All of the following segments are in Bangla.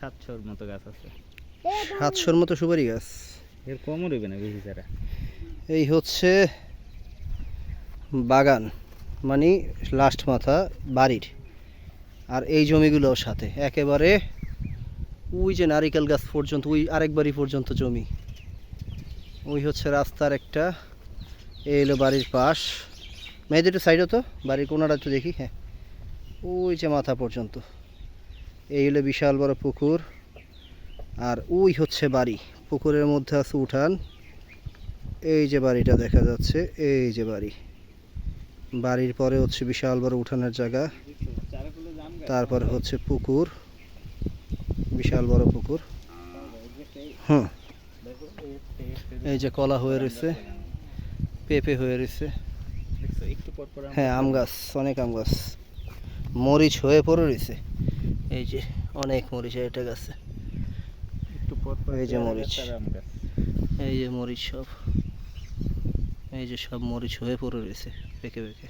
সাতশোর মতো গাছ আছে। সাতশোর মতো সুপারি গাছ। এর কমও রইবে না বেশি ছাড়া এই হচ্ছে বাগান মানে লাস্ট মাথা বাড়ির। আর এই জমিগুলোর সাথে একেবারে ওই যে নারিকেল গাছ পর্যন্ত ওই আরেক বাড়ি পর্যন্ত জমি। ওই হচ্ছে রাস্তার একটা এই হলো বাড়ির পাশ। মেয়েদের একটু সাইডও তো বাড়ির কোনাটা একটু দেখি হ্যাঁ। ওই যে মাথা পর্যন্ত। এই হলো বিশাল বড় পুকুর। আর ওই হচ্ছে বাড়ি। পুকুরের মধ্যে আছে উঠান। এই যে বাড়িটা দেখা যাচ্ছে এই যে বাড়ি। বাড়ির পরে হচ্ছে বিশাল বড় উঠানের জায়গা। তারপরে হচ্ছে পুকুর। বিশাল বড় পুকুর। হুম। এই যে কলা হয়ে রয়েছে পেঁপে হয়ে রয়েছে। হ্যাঁ আম গাছ অনেক আম গাছ। মরিচ হয়ে পড়ে রয়েছে। এই যে অনেক মরিচ এটা গাছে। একটু এই যে মরিচ। এই যে মরিচ সব। এই যে সব মরিচ হয়ে পড়ে রয়েছে পেকে পেকে।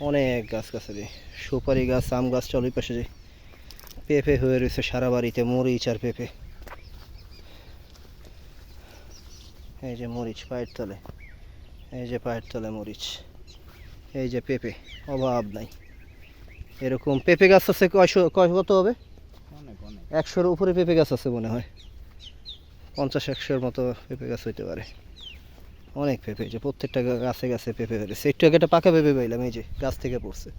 অনেক গাছ গাছালি সুপারি গাছ আম গাছ চল পাশে যে পেঁপে হয়ে রয়েছে সারা বাড়িতে মরিচ আর পেঁপে। এই যে মরিচ পায়ের তলে। এই যে পায়ের তলে মরিচ। এই যে পেঁপে অভাব নাই। এরকম পেঁপে গাছ আছে কয়শো কয় কত হবে? একশোর উপরে পেঁপে গাছ আছে মনে হয়। পঞ্চাশ একশোর মতো পেঁপে গাছ হইতে পারে। অনেক পেঁপে যে প্রত্যেকটা গাছে গাছে পেঁপে হয়েছে একটু আগে একটা পাকা পেঁপে পাইলাম এই যে গাছ থেকে পড়ছে।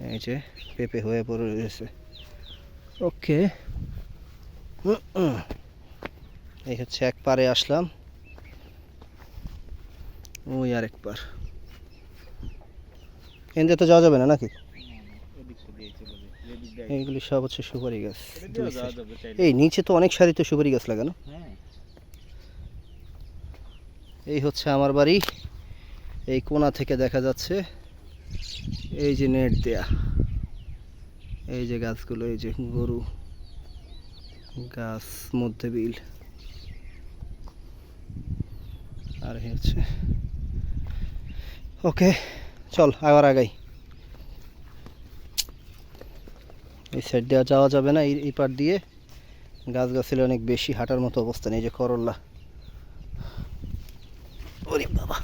এই যে পেঁপে হয়ে পড়ে রয়েছে। ওকে। এই হচ্ছে এক পারে আসলাম। ওই আরেক পার। এনতে তো যাওয়া যাবে না নাকি? এইগুলি সব হচ্ছে সুপারি গাছ। এই নিচে তো অনেক সারিতে সুপারি গাছ লাগানো। হ্যাঁ। এই হচ্ছে আমার বাড়ি। এই কোণা থেকে দেখা যাচ্ছে এই যে নেট দেয়া। এই যে গাছগুলো এই যে গরু গাছ মধ্যে বিল আর হচ্ছে ওকে। চল আবার আগাই। এই সাইড দেওয়া যাওয়া যাবে না এই পার দিয়ে। গাছ গাছলে অনেক বেশি হাঁটার মতো অবস্থা নেই যে করল্লা ওরে বাবা?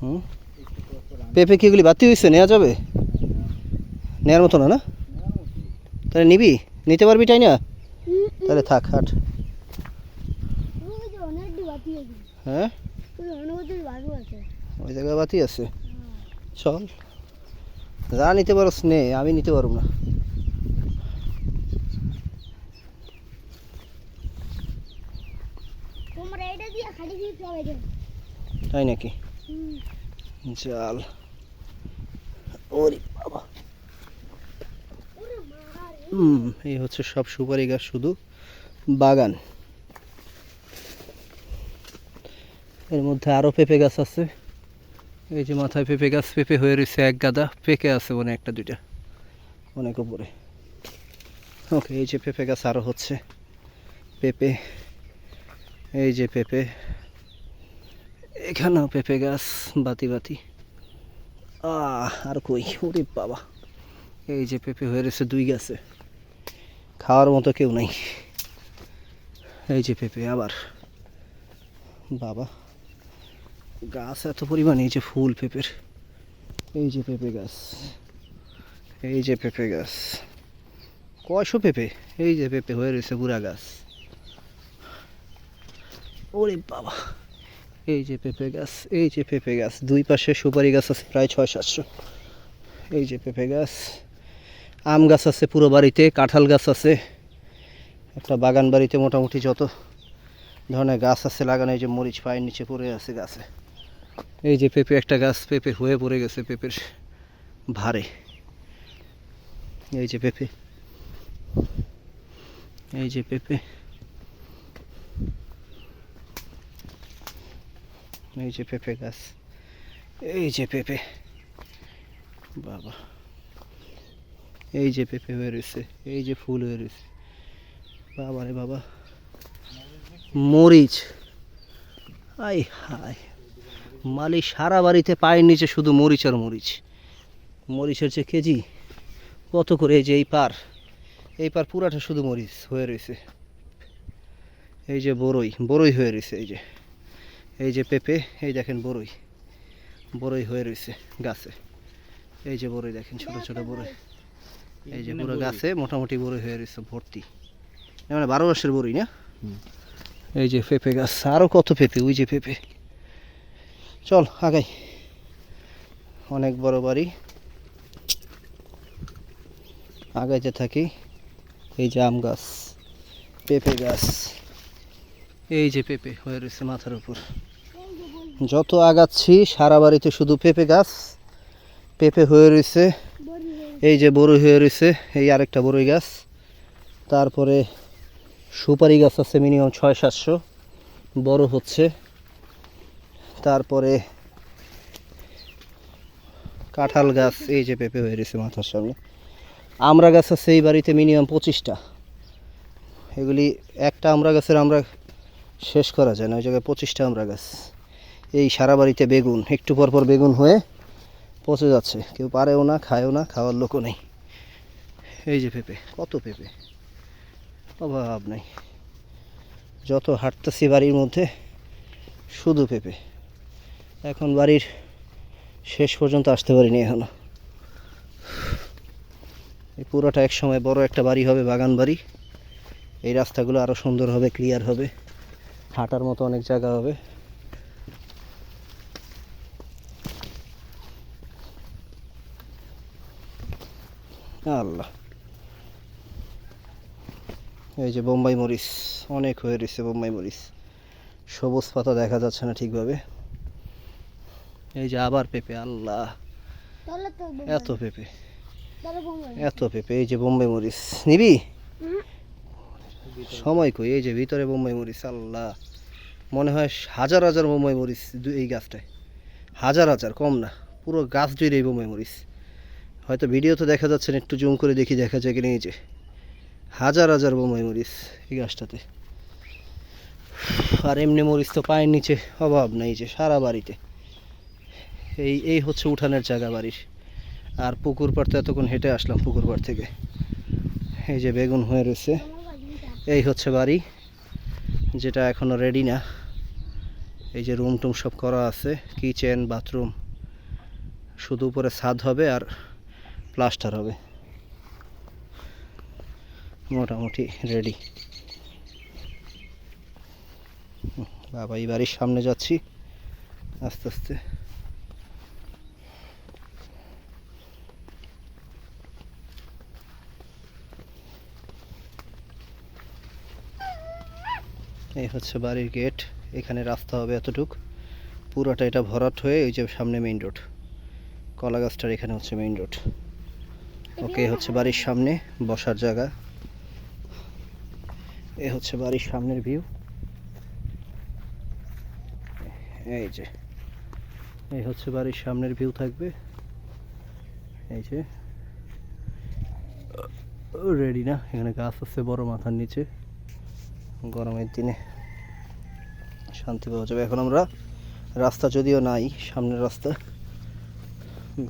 হুম? পেঁপে কি এগুলি বাতি হয়েছে নেওয়া যাবে? নেওয়ার মতো না না? তাহলে নিবি? নিতে পারবি তাই না তাহলে থাক হাট। হ্যাঁ? ওই জায়গায় বাতি আছে? চল। যা নিতে পারো নে আমি নিতে পারব না। তাই নাকি? জাল ওরে বাবা। হুম এই হচ্ছে সব সুপারি গাছ শুধু বাগান। এর মধ্যে আরও পেঁপে গাছ আছে। এই যে মাথায় পেঁপে গাছ, পেঁপে হয়ে রয়েছে এক গাদা। পেকে আছে মানে একটা, দুইটা। অনেক উপরে। ওকে, এই যে পেঁপে গাছ আরও হচ্ছে। পেঁপে, এই যে পেঁপে। এখানেও পেঁপে গাছ, বাতি বাতি। আর কই? ওরে বাবা। এই যে পেঁপে হয়ে রয়েছে দুই গাছে। খাওয়ার মতো কেউ নাই। এই যে পেঁপে আবার। বাবা। গাছ এত পরিমাণে, এই যে ফুল পেঁপের। এই যে পেঁপে গাছ। এই যে পেঁপে গাছ। কয়শো পেঁপে? এই যে পেঁপে হয়ে রয়েছে বুড়া গাছ। ওরে বাবা। এই যে পেঁপে গাছ, এই যে পেঁপে গাছ। দুই পাশে সুপারি গাছ আছে প্রায় ছয়, সাতশো। এই যে পেঁপে গাছ। আম গাছ আছে পুরো বাড়িতে, কাঁঠাল গাছ আছে। একটা বাগান বাড়িতে মোটামুটি যত ধরনের গাছ আছে লাগানো, এই যে মরিচ পায়ের নিচে পড়ে আছে গাছে। এই যে পেঁপে একটা গাছ পেঁপে হয়ে পড়ে গেছে পেঁপের ভারে এই যে পেঁপে। এই যে পেঁপে। এই যে পেঁপে গাছ। এই যে পেঁপে। বাবা। এই যে পেঁপে হয়ে রয়েছে। এই যে ফুল হয়ে রয়েছে। বাবা রে বাবা। মরিচ। আই হাই মালি সারা বাড়িতে পায়ের নিচে শুধু মরিচ আর মরিচ। মরিচের যে কেজি কত করে? এই যে এই পার এই পার পুরাটা শুধু মরিচ হয়ে রয়েছে। এই যে বড়ই বড়ই হয়ে রয়েছে এই যে। এই যে পেঁপে এই দেখেন বড়ই বড়ই হয়ে রয়েছে গাছে। এই যে বড়ই দেখেন ছোট ছোট বড়ই এই যে পুরো গাছে মোটামুটি বড়ই হয়ে রয়েছে ভর্তি। মানে বারো মাসের বড়ই না? এই যে পেঁপে গাছ আরও কত পেঁপে? ওই যে পেঁপে। চল, আগাই। অনেক বড় বাড়ি। আগাইতে থাকি। এই যে আম গাছ, পেঁপে গাছ। এই যে পেঁপে হয়ে রয়েছে মাথার উপর। যত আগাচ্ছি, সারা বাড়িতে শুধু পেঁপে গাছ। পেঁপে হয়ে রয়েছে, এই যে বড়ই হয়ে রয়েছে, এই আরেকটা বড়ই গাছ। তারপরে সুপারি গাছ আছে মিনিমাম ছয় সাতশো। বড় হচ্ছে। তারপরে কাঁঠাল গাছ, এই যে পেঁপে হয়ে রয়েছে মাথার সামনে। আমরা গাছ আছে এই বাড়িতে মিনিমাম পঁচিশটা। এগুলি একটা আমরা গাছের আমরা শেষ করা যায় না, ওই জায়গায় পঁচিশটা আমরা গাছ। এই সারা বাড়িতে বেগুন, একটু পর পর বেগুন হয়ে পচে যাচ্ছে। কেউ পারেও না, খায়ও না, খাওয়ার লোকও নেই। এই যে পেঁপে, কত পেঁপে। অভাব নাই। যত হাঁটতেছি বাড়ির মধ্যে, শুধু পেঁপে। এখন বাড়ির শেষ পর্যন্ত আসতে পারিনি এখনও। এই পুরোটা এক সময় বড় একটা বাড়ি হবে, বাগান বাড়ি। এই রাস্তাগুলো আরও সুন্দর হবে ক্লিয়ার হবে। হাঁটার মতো অনেক জায়গা হবে। আল্লাহ। এই যে বোম্বাই মরিচ, অনেক হয়ে রয়েছে বোম্বাই মরিচ। সবুজ পাতা দেখা যাচ্ছে না ঠিকভাবে। এই যে আবার পেঁপে আল্লাহ। এত পেঁপে। এত পেঁপে এই যে বোম্বাই মরিচ। নিবি? সময় কই? এই যে ভিতরে বোম্বাই মরিচ আল্লাহ। মনে হয় হাজার হাজার বোম্বাই মরিচ এই গাছটায়। হাজার হাজার কম না। পুরো গাছ জুড়ে এই বোম্বাই মরিচ। হয়তো ভিডিওতে দেখা যাচ্ছে না একটু জুম করে দেখি দেখা যায় কিনা এই যে। হাজার হাজার বোম্বাই মরিচ এই গাছটাতে। আর এমনি মরিচ তো পায়ের নিচে অভাব নেই যে সারা বাড়িতে। এই এই হচ্ছে উঠানের জায়গা বাড়ির আর পুকুর পাড় তো এতক্ষণ হেঁটে আসলাম পুকুর পাড় থেকে। এই যে বেগুন হয়ে রয়েছে। এই হচ্ছে বাড়ি, যেটা এখনও রেডি না। এই যে রুম টুম সব করা আছে কিচেন বাথরুম শুধু উপরে ছাদ হবে আর প্লাস্টার হবে। মোটামুটি রেডি বাবা, এই বাড়ির সামনে যাচ্ছি। আস্তে আস্তে। এই হচ্ছে বাড়ির গেট এখানে রাস্তা হবে এতটুক। পুরোটা এটা ভরাট হয়ে ওই যে সামনে মেইন রোড কলা গাছটার এখানে হচ্ছে মেইন রোড ওকে হচ্ছে বাড়ির সামনে, বসার জায়গা। এ হচ্ছে বাড়ির সামনের ভিউ এই যে, এই হচ্ছে বাড়ির সামনের ভিউ থাকবে। এই যে রেডি না? এখানে গাছ আছে বড় মাথার নিচে। গরমের দিনে শান্তি পাওয়া যাবে। এখন আমরা রাস্তা যদিও নাই, সামনের রাস্তা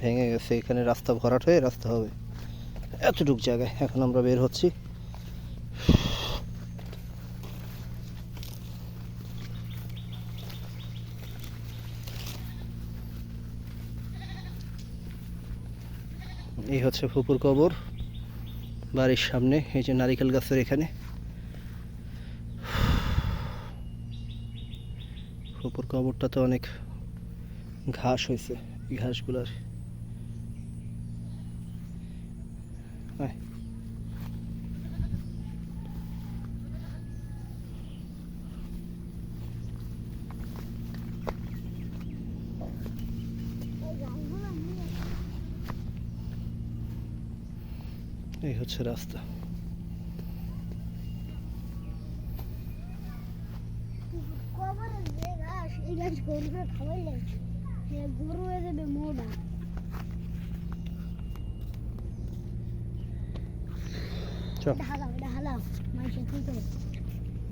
ভেঙে গেছে, এখানে রাস্তা ভরাট হয়ে রাস্তা হবে। এতটুক জায়গায় এখন আমরা বের হচ্ছি। এই হচ্ছে ফুপুর কবর, বাড়ির সামনে, এই যে নারিকেল গাছের এখানে। উপর কবরটাতে অনেক ঘাস হয়েছে এই ঘাসগুলার। এই হচ্ছে রাস্তা কবরের যে গাছ গরুকে খাওয়াইলে গরু হয়ে যাবে মোটা। চল। হালাও এটা হালাও। তুই তো।